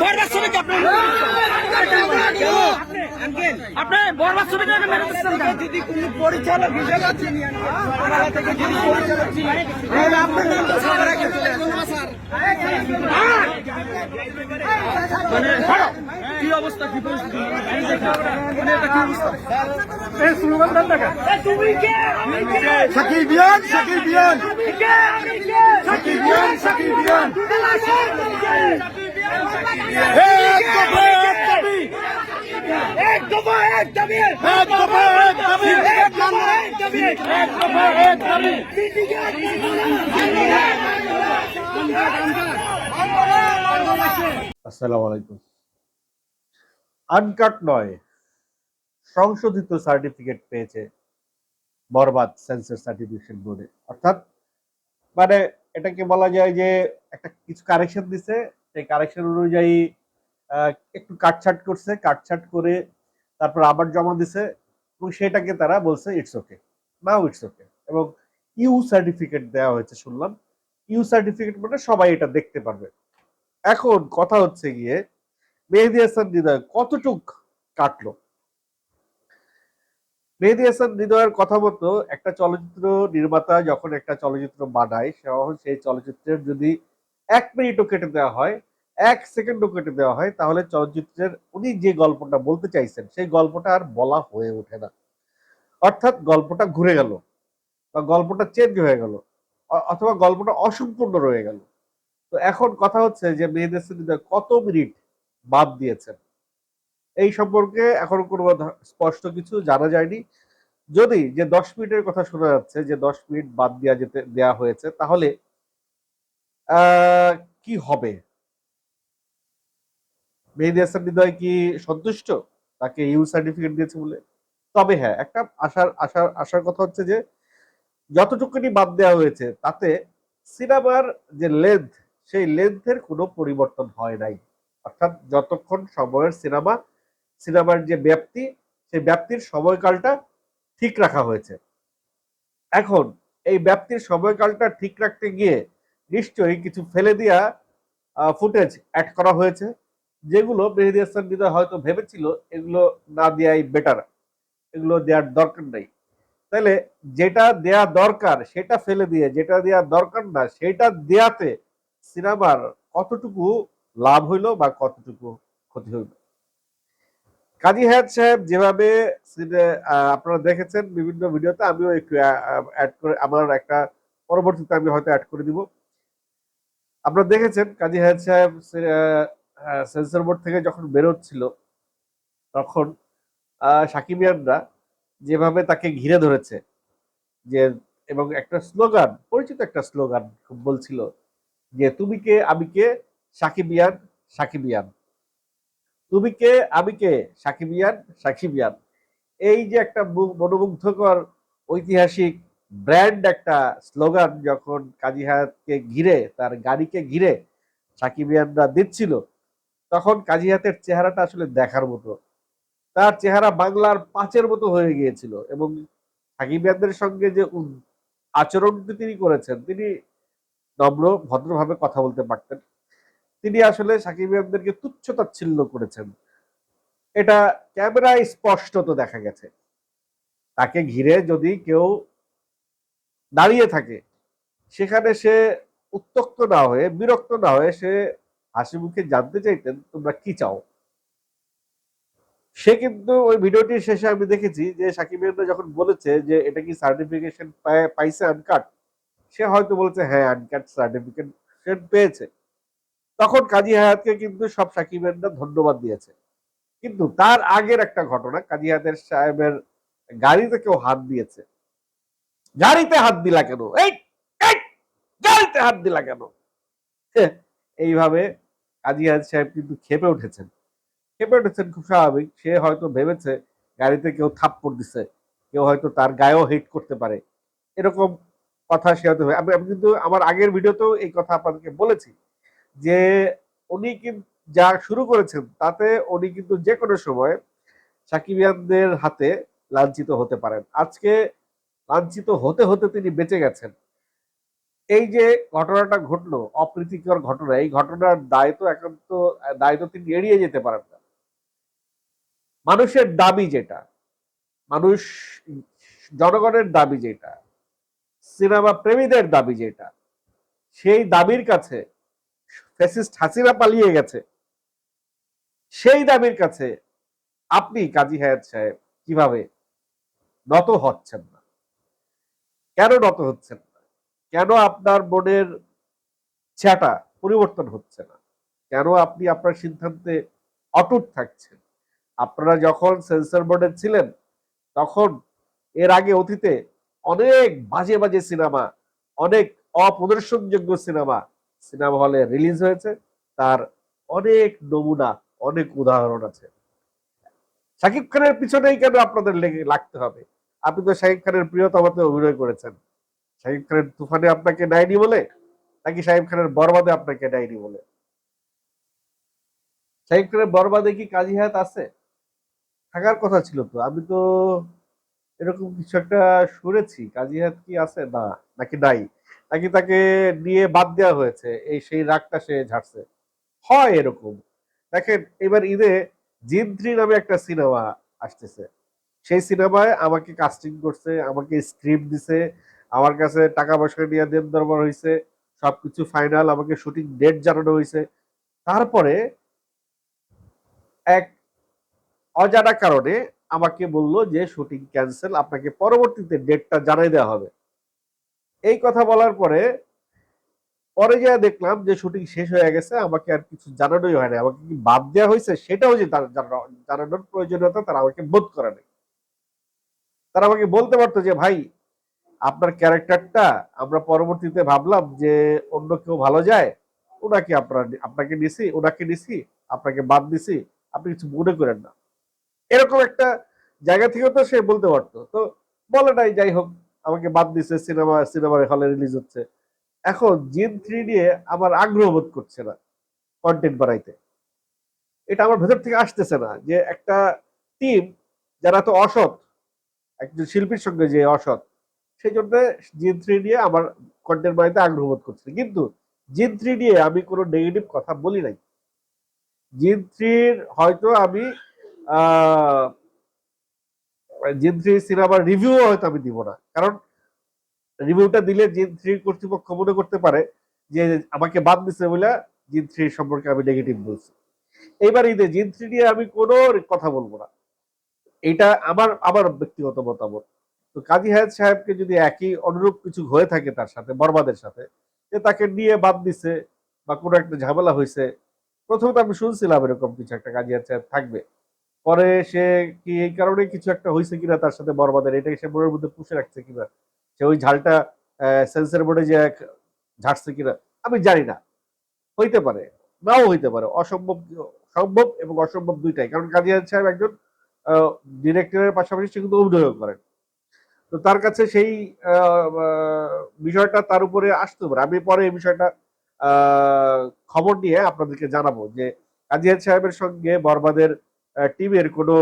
বরবাদ ছবিকে আপনি আপনি বরবাদ ছবিকে? যদি কোনো পরিচালক হিসেবে চিনি থেকে যদি পরিচালক চিনি আপনার নাম তো সবার আগে চলে মানে কি অবস্থা কি পরিস্থিতি? মানে শাকিল বিয়ান শাকিল বিয়ান। শাকিল বিয়ান শাকিল বিয়ান। আলাইকুম আনকাট নয়, সংশোধিত সার্টিফিকেট পেয়েছে বরবাদ সেন্সার সার্টিফিকেশন বোর্ডে অর্থাৎ মানে এটাকে বলা যায় যে একটা কিছু কারেকশন দিছে সেই কারেকশন অনুযায়ী একটু কাটছাট করছে, কাটছাট করে তারপর আবার জমা দিছে এবং সেটাকে তারা বলছে it's okay now it's okay এবং ইউ সার্টিফিকেট দেওয়া হয়েছে, শুনলাম। ইউ সার্টিফিকেট মানে সবাই এটা দেখতে পারবে। এখন কথা হচ্ছে গিয়ে, মেহেদি হাসান হৃদয় কতটুক কাটলো? মেহেদি হাসান হৃদয়ের কথা মতো একটা চলচ্চিত্র নির্মাতা যখন একটা চলচ্চিত্র বানায় সেই চলচ্চিত্রের যদি এক মিনিটও কেটে দেওয়া হয়, এক সেকেন্ডও কেটে দেওয়া হয়, তাহলে চলচ্চিত্রের উনি যে গল্পটা বলতে চাইছেন, সেই গল্পটা আর বলা হয়ে ওঠে না। অর্থাৎ গল্পটা ঘুরে গেল, বা গল্পটা চেঞ্জ হয়ে গেল অথবা গল্পটা অসম্পূর্ণ রয়ে গেল। তো এখন কথা হচ্ছে যে মেয়েদের হৃদয় কত মিনিট বাদ দিয়েছেন? এই সম্পর্কে এখন কোনো স্পষ্ট কিছু জানা যায়নি। যদি যে দশ মিনিটের কথা শোনা যাচ্ছে, যে দশ মিনিট বাদ দেওয়া যেতে দেওয়া হয়েছে, তাহলে কি হবে? মেহেদি হাসান হৃদয় কি সন্তুষ্ট? তাকে ইউ সার্টিফিকেট দিয়েছে বলে। তবে হ্যাঁ একটা আশার আশার আশার কথা হচ্ছে যে, যতটুকুনি বাদ দেওয়া হয়েছে, তাতে সিনেমার যে লেন্থ সেই লেন্থের কোনো পরিবর্তন হয় নাই। অর্থাৎ যতক্ষণ সময়ের সিনেমা, সিনেমার যে ব্যাপ্তি, সেই ব্যাপ্তির সময়কালটা ঠিক রাখা হয়েছে। এখন, এই ব্যাপ্তির সময়কালটা ঠিক রাখতে গিয়ে নিশ্চয়ই কিছু ফেলে দিয়া ফুটেজ অ্যাড করা হয়েছে। যেগুলো মেহেদি হাসান হয়তো ভেবেছিল, এগুলো না দেওয়াই বেটার এগুলো দেওয়ার দরকার নাই। তাহলে যেটা দেয়া দরকার, সেটা ফেলে দিয়ে, যেটা দেওয়া দরকার না, সেটা দেয়াতে সিনেমার কতটুকু লাভ হইল বা কতটুকু ক্ষতি হইল। কাজী হায়াত সাহেব যেভাবে আপনারা দেখেছেন বিভিন্ন ভিডিওতে, আমিও একটু অ্যাড করে, আমার একটা পরবর্তীতে আমি হয়তো অ্যাড করে দিব। আপনারা দেখেছেন কাজী হায়াত সাহেব সেন্সর বোর্ড থেকে যখন বেরোচ্ছিল, তখন সাকিবিয়ানরা যেভাবে তাকে ঘিরে ধরেছে, যে, এবং একটা স্লোগান, পরিচিত একটা স্লোগান বলছিল, যে, তুমি কে, আমি কে? সাকিবিয়ান সাকিবিয়ান। তুমি কে, আমি কে? সাকিবিয়ান সাকিবিয়ান। এই যে একটা মনোমুগ্ধকর ঐতিহাসিক ব্র্যান্ড একটা স্লোগান যখন কাজী হায়াতকে ঘিরে, তার গাড়িকে ঘিরে সাকিবিয়ানরা দিচ্ছিল, তখন কাজী হায়াতের চেহারাটা আসলে দেখার মতো। তার চেহারা বাংলার পাঁচের মতো হয়ে গিয়েছিল এবং সাকিবিয়ানদের সঙ্গে যে আচরণটি তিনি করেছেন, তিনি নম্র, ভদ্রভাবে কথা বলতে পারতেন। তিনি আসলে সাকিবিয়ানদেরকে তুচ্ছ তাচ্ছিল্য করেছেন। এটা ক্যামেরায় স্পষ্টত দেখা গেছে। তাকে ঘিরে যদি কেউ দাঁড়িয়ে থাকে। সেখানে সে উত্তক্ত না হয়ে, বিরক্ত না হয়ে সে হাসি মুখে জানতে চাইতেন, তোমরা কি চাও? সে কিন্তু ওই ভিডিওটির শেষে আমি দেখেছি যে সাকিব যখন বলেছে যে এটা কি সার্টিফিকেশন পাইছে আনকাট সে হয়তো বলেছে হ্যাঁ আনকাট সার্টিফিকেশন পেয়েছে। তখন কাজী হায়াতকে কিন্তু সব সাকিব ধন্যবাদ দিয়েছে। কিন্তু তার আগের একটা ঘটনা, কাজী হায়াতের সাহেবের গাড়িতে কেউ হাত দিয়েছে। গাড়িতে হাত দিলা কেন? এই গাড়িতে হাত দিলা কেন? হ্যাঁ, এইভাবে কাজী হায়াত সাহেব কিন্তু খেপে উঠেছেন। খেপে উঠেছেন খুব স্বাভাবিক। সে হয়তো ভেবেছে গাড়িতে কেউ থাপ্পড় দিছে কেউ হয়তো তার গায়েও হিট করতে পারে। এরকম কথা সে হয়তো আমি আমি কিন্তু আমার আগের ভিডিওতেও এই কথা আপনাদেরকে বলেছি যে উনি কিন্তু যা শুরু করেছেন তাতে উনি কিন্তু যে কোনো সময় সাকিবিয়ানদের হাতে লাঞ্ছিত হতে পারেন। আজকে লাঞ্ছিত হতে হতে তিনি বেঁচে গেছেন। এই যে ঘটনাটা ঘটলো, অপ্রীতিকর ঘটনা, এই ঘটনার দায় তো একান্ত দায় তো তিনি এড়িয়ে যেতে পারেন না। মানুষের দাবি যেটা, মানুষ, জনগণের দাবি যেটা, সিনেমা প্রেমীদের দাবি যেটা, সেই দাবির কাছে ফ্যাসিস্ট হাসিনা পালিয়ে গেছে। সেই দাবির কাছে আপনি কাজী হায়াত সাহেব কীভাবে নত হচ্ছেন কেন নত হচ্ছেন না? কেন আপনার মনের ছাটা পরিবর্তন হচ্ছে না? কেন আপনি আপনার সিদ্ধান্তে অটুট থাকছেন? আপনারা যখন সেন্সর বোর্ডে ছিলেন, তখন এর আগে অতীতে অনেক বাজে বাজে সিনেমা, অনেক অপ্রদর্শনযোগ্য সিনেমা সিনেমা হলে রিলিজ হয়েছে। তার অনেক নমুনা, অনেক উদাহরণ আছে। শাকিব খানের পিছনেই কেন আপনাদের লেগে লাগতে হবে? আপনি তো শাকিব খানের প্রিয়তমাতে অভিনয় করেছেন। শাকিব খানের তুফানে আপনাকে নেয়নি বলে? নাকি শাকিব খানের বরবাদে আপনাকে নেয়নি বলে? শাকিব খানের বরবাদে কি কাজী হায়াত আছে? থাকার কথা ছিল তো। আমি তো এরকম কিছু একটা শুনেছি। কাজী হায়াত কি আছে? না, নাকি নাই? নাকি তাকে নিয়ে বাদ দেওয়া হয়েছে? এই সেই রাগটা সে ঝাড়ছে। হয় এরকম। দেখেন, এবার ঈদে জিন্দ্রি নামে একটা সিনেমা আসতেছে। সেই সিনেমায় আমাকে কাস্টিং করছে, আমাকে স্ক্রিপ্ট দিছে, আমার কাছে টাকা পয়সা নিয়ে দেন দরবার হয়েছে সবকিছু ফাইনাল আমাকে শুটিং ডেট জানানো হয়েছে তারপরে এক অজানা কারণে আমাকে বলল যে শুটিং ক্যান্সেল আপনাকে পরবর্তীতে ডেটটা জানাই দেওয়া হবে। এই কথা বলার পরে পরে যা দেখলাম যে শুটিং শেষ হয়ে গেছে, আমাকে আর কিছু জানানোই হয় না আমাকে কি বাদ দেওয়া হয়েছে সেটাও যে জানানোর প্রয়োজনীয়তা তারা আমাকে বোধ করে নাই। তারা আমাকে বলতে পারতো যে, ভাই, আপনার ক্যারেক্টারটা আমরা পরবর্তীতে ভাবলাম যে অন্য কেউ ভালো যায়, ওনাকে আপনার, আপনাকে নিছি, ওনাকে নিছি, আপনাকে বাদ দিছি, আপনি কিছু মনে করেন না। এরকম একটা জায়গা থেকেও তো সে বলতে পারতো। তো বলে নাই, যাই হোক, আমাকে বাদ দিছে, সিনেমা, সিনেমার হলে রিলিজ হচ্ছে। এখন জিন থ্রি নিয়ে আমার আগ্রহ বোধ করছে না কন্টেন্ট বানাইতে। এটা আমার ভেতর থেকে আসতেছে না যে একটা টিম যারা তো অসৎ একজন শিল্পীর সঙ্গে যে অসৎ, সেই জন্য জিন থ্রি নিয়ে আমার কন্টেন্ট বাড়িতে আগ্রহ বোধ কিন্তু জিন থ্রি নিয়ে আমি কোনো নেগেটিভ কথা বলি নাই। জিন থ্রির হয়তো আমি জিন থ্রি সিনেমার রিভিউ হয়তো আমি দিব না। কারণ রিভিউটা দিলে জিন থ্রি কর্তৃপক্ষ মনে করতে পারে যে আমাকে বাদ দিছে বলে জিন থ্রি সম্পর্কে আমি নেগেটিভ বলছি। এইবার ঈদে জিন থ্রি নিয়ে আমি কোনো কথা বলব না। এটা আমার আমার ব্যক্তিগত মতামত। তো কাজী হায়াত সাহেবকে যদি একই অনুরূপ কিছু হয়ে থাকে তার সাথে বরবাদের সাথে, যে তাকে নিয়ে বাদ দিছে বা কোনো একটা ঝামেলা হয়েছে প্রথমে তো আমি শুনছিলাম এরকম কিছু একটা কাজী হায়াত সাহেব থাকবে। পরে সে কি এই কারণে কিছু একটা হয়েছে কিনা তার সাথে বরবাদের এটাই সে মনের মধ্যে পুষে রাখছে কিনা? সে ওই ঝালটা সেন্সর বোর্ডে যে এক ঝাড়ছে কিনা, আমি জানি না। হইতে পারে, নাও হইতে পারে, অসম্ভব সম্ভব এবং অসম্ভব দুইটাই। কারণ কাজী হায়াত সাহেব একজন ডিরেক্টরের পাশাপাশি সে কিন্তু অভিনয় করেন। তো তার কাছে সেই বিষয়টা তার উপরে আসতে পারে। আমি পরে এই বিষয়টা খবর নিয়ে আপনাদেরকে জানাব যে কাজী হায়াত সাহেবের সঙ্গে বরবাদের টিমের কোনো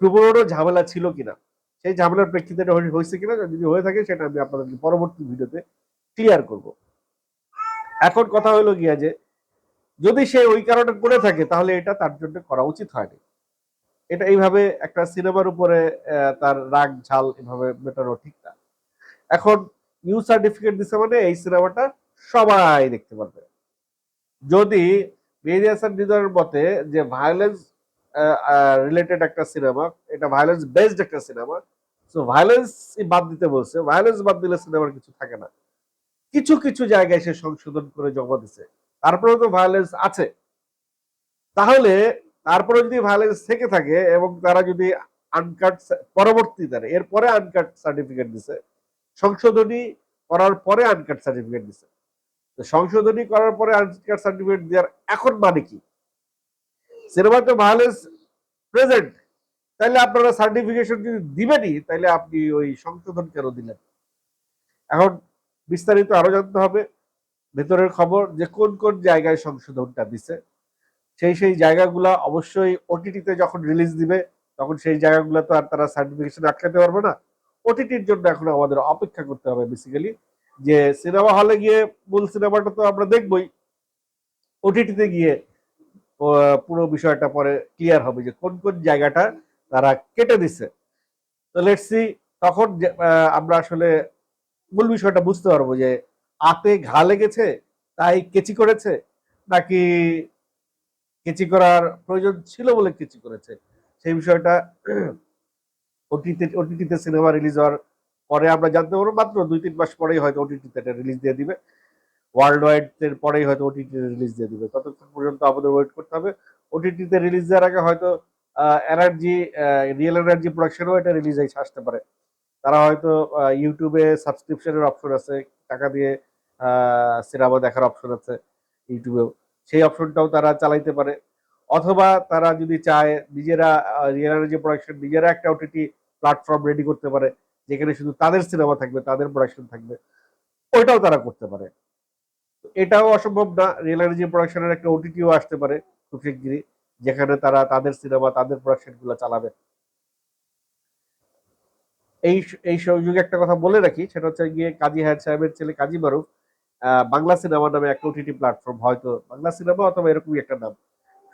পুরনো ঝামেলা ছিল কিনা, সেই ঝামেলার প্রেক্ষিতে হয়েছে কিনা, যদি হয়ে থাকে সেটা আমি আপনাদেরকে পরবর্তী ভিডিওতে ক্লিয়ার করব। এখন কথা হলো গিয়া যে যদি সে ওই কারণে করে থাকে, তাহলে এটা তার জন্য করা উচিত হয়নি। এটা এইভাবে একটা সিনেমার উপরে তার রাগ, ঝাল এভাবে মেটানো ঠিক না। এখন ইউ সার্টিফিকেট দিছে মানে এই সিনেমাটা সবাই দেখতে পারবে। যদি মতে যে ভায়োলেন্স রিলেটেড একটা সিনেমা, এটা ভায়োলেন্স বেসড একটা সিনেমা সো ভায়োলেন্স বাদ দিতে বলছে ভায়োলেন্স বাদ দিলে সিনেমার কিছু থাকে না। কিছু কিছু জায়গায় সে সংশোধন করে জমা দিছে। তারপরেও তো ভায়োলেন্স আছে। তাহলে তারপরে যদি ভায়োলেন্স থেকে থাকে এবং তারা যদি আনকাট পরবর্তীতে এরপরে আনকাট সার্টিফিকেট দিছে, সংশোধনী করার পরে আনকাট সার্টিফিকেট দিছে। সংশোধনী করার পরে আনকাট সার্টিফিকেট দেওয়ার এখন মানে কি? সিনেমা তো ভায়োলেন্স প্রেজেন্ট তাহলে আপনারা সার্টিফিকেশন যদি দিবেনই তাহলে আপনি ওই সংশোধন কেন দিলেন? এখন বিস্তারিত আরও জানতে হবে। ভেতরের খবর যে কোন কোন জায়গায় সংশোধনটা দিছে, সেই সেই জায়গাগুলা অবশ্যই ওটিটিতে যখন রিলিজ দিবে, তখন সেই জায়গাগুলো তো আর তারা সার্টিফিকেশন আটকাতে পারবে না। ওটিটির জন্য এখন আমাদের অপেক্ষা করতে হবে বেসিক্যালি যে সিনেমা হলে গিয়ে মূল সিনেমাটা তো আমরা দেখবই। ওটিটিতে গিয়ে পুরো বিষয়টা পরে ক্লিয়ার হবে যে কোন কোন জায়গাটা তারা কেটে দিছে। তো লেটসি তখন আমরা আসলে মূল বিষয়টা বুঝতে পারব যে আতে ঘা লেগেছে, তাই কেচি করেছে, নাকি কেচি করার প্রয়োজন ছিল বলে কেচি করেছে? সেই বিষয়টা ওটিতে ওটিটিতে সিনেমা রিলিজ হওয়ার পরে আমরা জানতে পারব, মাত্র দুই, তিন মাস পরেই হয়তো ওটিটিতে এটা রিলিজ দিয়ে দিবে। ওয়ার্ল্ড ওয়াইড এর পরেই হয়তো ওটিটিতে রিলিজ দিয়ে দিবে। ততক্ষণ পর্যন্ত আমাদের ওয়েট করতে হবে। ওটিটিতে রিলিজ দেওয়ার আগে হয়তো এনার্জি রিয়েল এনার্জি প্রোডাকশনও এটা রিলিজ আসতে পারে। তারা হয়তো ইউটিউবে সাবস্ক্রিপশনের অপশন আছে টাকা দিয়ে সিনেমা দেখার অপশন আছে ইউটিউবেও সেই অপশনটাও তারা চালাইতে পারে। অথবা তারা যদি চায়, নিজেরা রিয়েল এনার্জি প্রোডাকশন নিজেরা একটা ওটিটি প্ল্যাটফর্ম রেডি করতে পারে, যেখানে শুধু তাদের সিনেমা থাকবে, তাদের প্রোডাকশন থাকবে। ওইটাও তারা করতে পারে। এটাও অসম্ভব না রিয়েল এনার্জি প্রোডাকশনের একটা ওটিটিও আসতে পারে খুব যেখানে তারা তাদের সিনেমা, তাদের প্রোডাকশনগুলো চালাবে। এই এই সুযোগে একটা কথা বলে রাখি, সেটা হচ্ছে গিয়ে কাজী হায়াত সাহেবের ছেলে কাজী মারুফ বাংলা সিনেমা নামে একটা ওটিটি প্ল্যাটফর্ম হয়তো বাংলা সিনেমা অথবা এরকমই একটা নাম।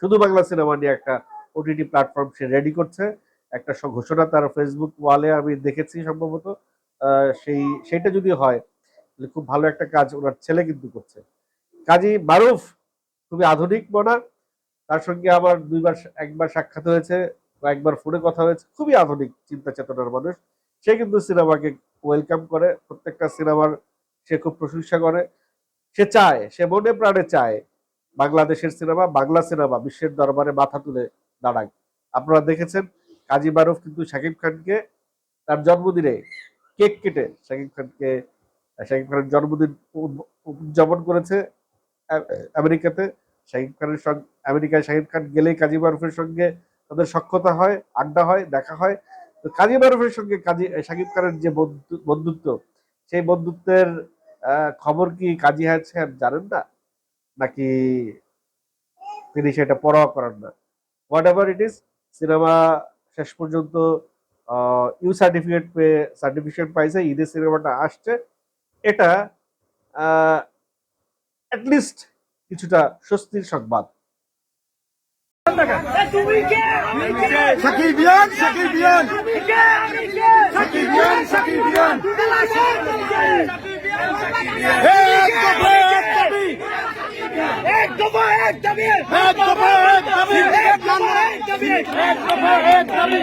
শুধু বাংলা সিনেমা নিয়ে একটা ওটিটি প্ল্যাটফর্ম সে রেডি করছে। একটা ঘোষণা তার ফেসবুক ওয়ালে আমি দেখেছি সম্ভবত সেই, সেটা যদি হয়, তাহলে খুব ভালো একটা কাজ ওনার ছেলে কিন্তু করছে। কাজী মারুফ, খুবই আধুনিক মনা, তার সঙ্গে আমার দুইবার একবার সাক্ষাৎ হয়েছে একবার ফোনে কথা হয়েছে, খুবই আধুনিক চিন্তা চেতনার মানুষ। সে কিন্তু সিনেমাকে ওয়েলকাম করে, প্রত্যেকটা সিনেমার সে খুব প্রশংসা করে। সে চায়, সে মনে প্রাণে চায় বাংলাদেশের সিনেমা, বাংলা সিনেমা, বিশ্বের দরবারে মাথা তুলে দাঁড়াক। আপনারা দেখেছেন, কাজী মারুফ কিন্তু শাকিব খানকে তার জন্মদিনে কেক কেটে শাকিব খানকে, শাকিব খানের জন্মদিন উদযাপন করেছে আমেরিকাতে। শাকিব খানের সঙ্গে, আমেরিকায় শাকিব খান গেলেই কাজী মারুফের সঙ্গে তাদের সক্ষতা হয়, আড্ডা হয়, দেখা হয়। কাজী মারুফের সঙ্গে কাজী শাকিব খানের যে বন্ধুত্ব, সেই বন্ধুত্বের খবর কি কাজী হায়াত সাহেব জানেন না? নাকি তিনি সেটা পরোয়া করেন না? Whatever it is cinema শেষ পর্যন্ত ইউ সার্টিফিকেট পেয়ে সার্টিফিকেট পাইছে, ঈদের সিনেমাটা আসছে। এটা অ্যাটলিস্ট কিছুটা স্বস্তির সংবাদ। শাকিব বিয়ান শাকিব বিয়ান। শাকিব বিয়ান শাকিব বিয়ান। এক দফা এক দাবি। এক দফা এক দাবি। এক দফা এক দাবি। এক দফা এক দাবি।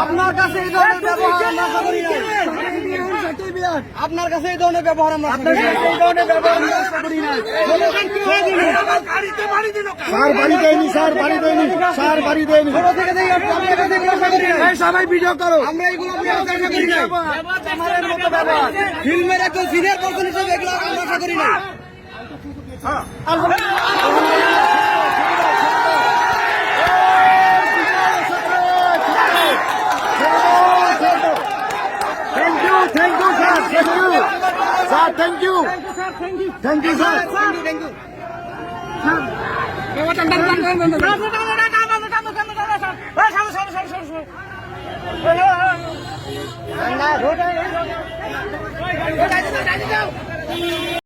আপনার কাছে এই ধরনের ব্যবহার করি আপনার কাছে এই ধরনের ব্যবহার আমরা আপনার কাছে এই ধরনের ব্যবহার করি নাই। বাড়ি দিল স্যার বাড়ি দেয়নি স্যার বাড়ি দেয়নি। স্যার বাড়ি দেয়নি সবাই ভিডিও করো। আমরা করি ব্যবহার। ফিল্মের একজন সিনিয়র পার্সন হিসেবে এগুলো আমরা আশা করি নাই thank you thank you sir thank you sir thank you thank you sir thank you Hey,